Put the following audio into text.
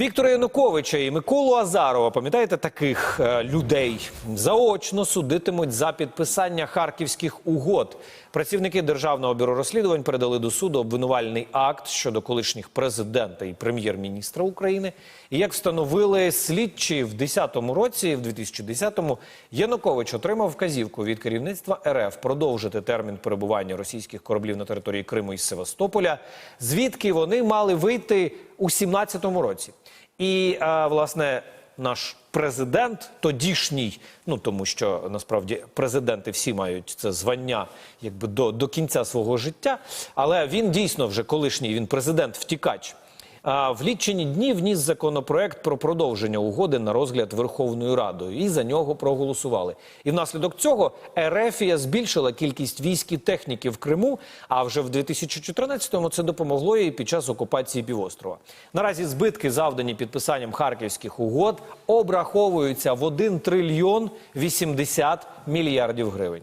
Віктора Януковича і Миколу Азарова, пам'ятаєте таких е, людей? Заочно судитимуть за підписання харківських угод. Працівники Державного бюро розслідувань передали до суду обвинувальний акт щодо колишніх президента і прем'єр-міністра України. І як встановили слідчі в 2010 році, в 2010-му, Янукович отримав вказівку від керівництва РФ продовжити термін перебування російських кораблів на території Криму і Севастополя, звідки вони мали вийти у 17-му році. І е, власне наш президент тодішній, ну тому що насправді президенти всі мають це звання якби до, до кінця свого життя, але він дійсно вже колишній він президент-втікач. А в лічені дні вніс законопроект про продовження угоди на розгляд Верховною Радою, і за нього проголосували. І внаслідок цього Ерефія збільшила кількість військ і техніки в Криму. А вже в 2014-му це допомогло їй під час окупації півострова. Наразі збитки, завдані підписанням харківських угод, обраховуються в 1 трильйон 80 мільярдів гривень.